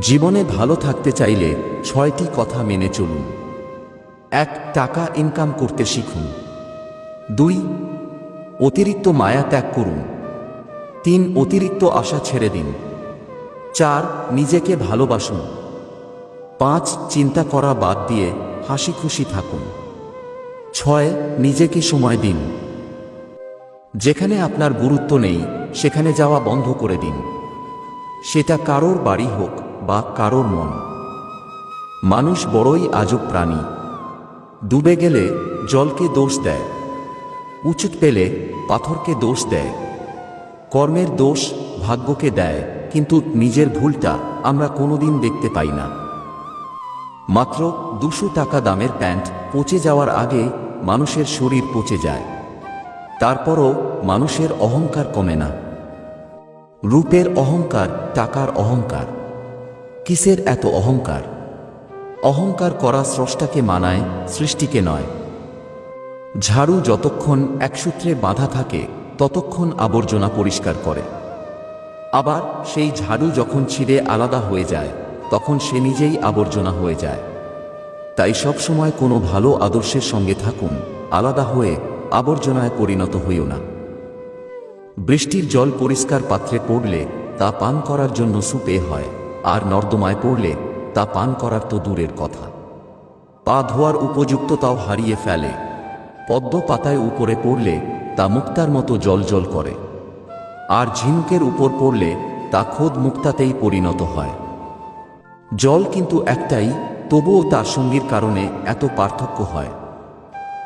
জীবনে ভালো থাকতে চাইলে ছয়টি কথা মেনে চলুন। এক, টাকা ইনকাম করতে শিখুন। দুই, অতিরিক্ত মায়া ত্যাগ করুন। তিন, অতিরিক্ত আশা ছেড়ে দিন। চার, নিজেকে ভালোবাসুন। পাঁচ, চিন্তা করা বাদ দিয়ে হাসি খুশি থাকুন। ছয়, নিজেকে সময় দিন। যেখানে আপনার গুরুত্ব নেই, সেখানে যাওয়া বন্ধ করে দিন। সেটা কারোর বাড়ি হোক বা কারোর মন। মানুষ বড়ই আজব প্রাণী। ডুবে গেলে জলকে দোষ দেয়। উচিত পেলে পাথরকে দোষ দেয়। কর্মের দোষ ভাগ্যকে দেয়, কিন্তু নিজের ভুলটা আমরা কোনোদিন দেখতে পাই না। মাত্র দুশো টাকা দামের প্যান্ট পচে যাওয়ার আগে মানুষের শরীর পচে যায়। তারপরও মানুষের অহংকার কমে না। রূপের অহংকার, টাকার অহংকার। কিসের এত অহংকার? অহংকার করা স্রষ্টাকে মানায়, সৃষ্টিকে নয়। ঝাড়ু যতক্ষণ একসূত্রে বাঁধা থাকে, ততক্ষণ আবর্জনা পরিষ্কার করে। আবার সেই ঝাড়ু যখন ছিঁড়ে আলাদা হয়ে যায়, তখন সে নিজেই আবর্জনা হয়ে যায়। তাই সবসময় কোনো ভালো আদর্শের সঙ্গে থাকুন, আলাদা হয়ে আবর্জনায় পরিণত হইও না। বৃষ্টির জল পরিষ্কার পাত্রে পড়লে তা পান করার জন্য সুপে হয়। আর নর্দমায় পড়লে তা পান করার তো দূরের কথা। পা ধোয়ার উপযুক্ততাও হারিয়ে ফেলে। পদ্ম পাতায় উপরে পড়লে তা মুক্তার মতো জল জল করে। আর ঝিনুকের উপর পড়লে তা খোদ মুক্তাতেই পরিণত হয়। জল কিন্তু একটাই, তবুও তার সঙ্গীর কারণে এত পার্থক্য হয়।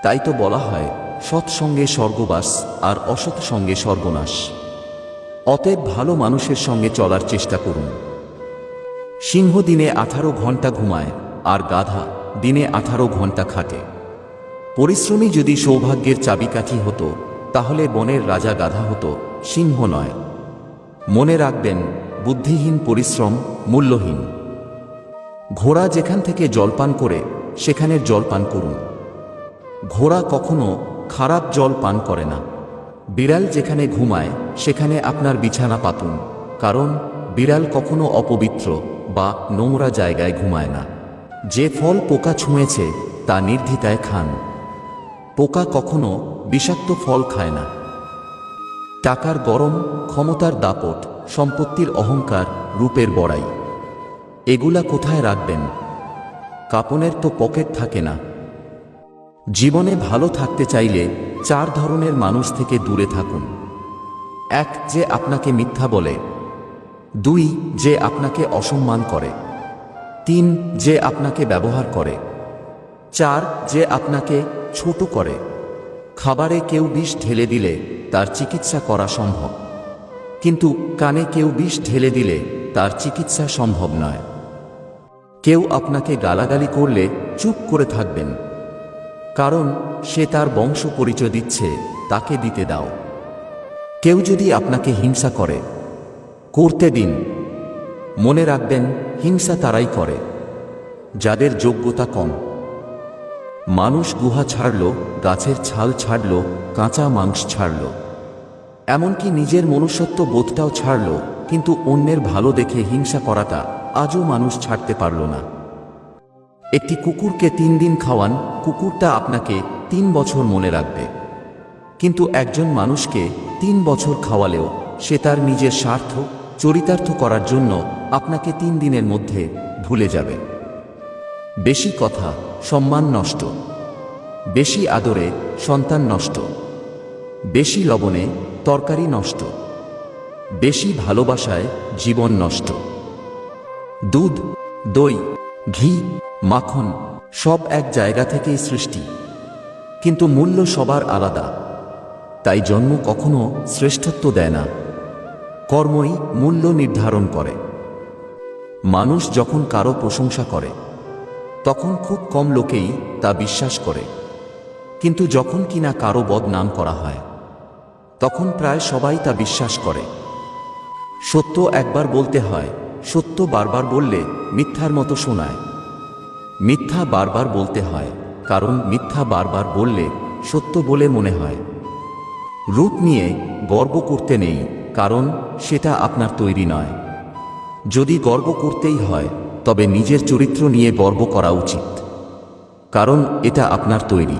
তাই তো বলা হয় সৎসঙ্গে স্বর্গবাস আর অসৎ সঙ্গে সর্বনাশ অতএব ভালো মানুষের সঙ্গে চলার চেষ্টা করুন। সিংহ দিনে আঠারো ঘণ্টা ঘুমায়, আর গাধা দিনে আঠারো ঘণ্টা খাটে। পরিশ্রমী যদি সৌভাগ্যের চাবিকাঠি হতো, তাহলে বনের রাজা গাধা হতো, সিংহ নয়। মনে রাখবেন, বুদ্ধিহীন পরিশ্রম মূল্যহীন। ঘোড়া যেখান থেকে জলপান করে, সেখানে জলপান করুন। ঘোড়া কখনো খারাপ জল পান করে না। বিড়াল যেখানে ঘুমায়, সেখানে আপনার বিছানা পাতুন, কারণ বিড়াল কখনো অপবিত্র বা নোংরা জায়গায় ঘুমায় না। যে ফল পোকা ছুঁয়েছে, তা নির্দ্বিধায় খান। পোকা কখনো বিষাক্ত ফল খায় না। টাকার গরম, ক্ষমতার দাপট, সম্পত্তির অহংকার, রূপের বড়াই। এগুলা কোথায় রাখবেন? কাপনের তো পকেট থাকে না। জীবনে ভালো থাকতে চাইলে চার ধরনের মানুষ থেকে দূরে থাকুন। এক যে আপনাকে মিথ্যা বলে দুই, যে আপনাকে অসম্মান করে। তিন, যে আপনাকে ব্যবহার করে। চার, যে আপনাকে ছোট করে। খাবারে কেউ বিষ ঢেলে দিলে তার চিকিৎসা করা সম্ভব। কিন্তু কানে কেউ বিষ ঢেলে দিলে তার চিকিৎসা সম্ভব নয়। কেউ আপনাকে গালাগালি করলে চুপ করে থাকবেন। কারণ সে তার বংশ পরিচয় দিচ্ছে, তাকে দিতে দাও। কেউ যদি আপনাকে হিংসা করে করতে দিন। মনে রাখবেন, হিংসা তারাই করে, যাদের যোগ্যতা কম। মানুষ গুহা ছাড়ল, গাছের ছাল ছাড়ল, কাঁচা মাংস ছাড়ল। এমনকি নিজের মনুষ্যত্ব বোধটাও ছাড়ল, কিন্তু অন্যের ভালো দেখে হিংসা করাটা আজও মানুষ ছাড়তে পারল না। একটি কুকুরকে তিন দিন খাওয়ান, কুকুরটা আপনাকে তিন বছর মনে রাখবে। কিন্তু একজন মানুষকে তিন বছর খাওয়ালেও সে তার নিজের স্বার্থ চরিতার্থ করার জন্য আপনাকে তিন দিনের মধ্যে ভুলে যাবে। বেশি কথা, সম্মান নষ্ট। বেশি আদরে, সন্তান নষ্ট। বেশি লবণে, তরকারি নষ্ট। বেশি ভালোবাসায়, জীবন নষ্ট। দুধ, দই, ঘি, মাখন, সব এক জায়গা থেকেই সৃষ্টি। কিন্তু মূল্য সবার আলাদা। তাই জন্ম কখনো শ্রেষ্ঠত্ব দেয় না। কর্মই মূল্য নির্ধারণ করে। মানুষ যখন কারও প্রশংসা করে, তখন খুব কম লোকেই তা বিশ্বাস করে। কিন্তু যখন কিনা কারও বদনাম করা হয়, তখন প্রায় সবাই তা বিশ্বাস করে। সত্য একবার বলতে হয়, সত্য বারবার বললে মিথ্যার মতো শোনায়। মিথ্যা বারবার বলতে হয়, কারণ মিথ্যা বারবার বললে সত্য বলে মনে হয়। রূপ নিয়ে গর্ব করতে নেই কারণ সেটা আপনার তৈরি নয়। যদি গর্ব করতেই হয়, তবে নিজের চরিত্র নিয়ে গর্ব করা উচিত। কারণ এটা আপনার তৈরি।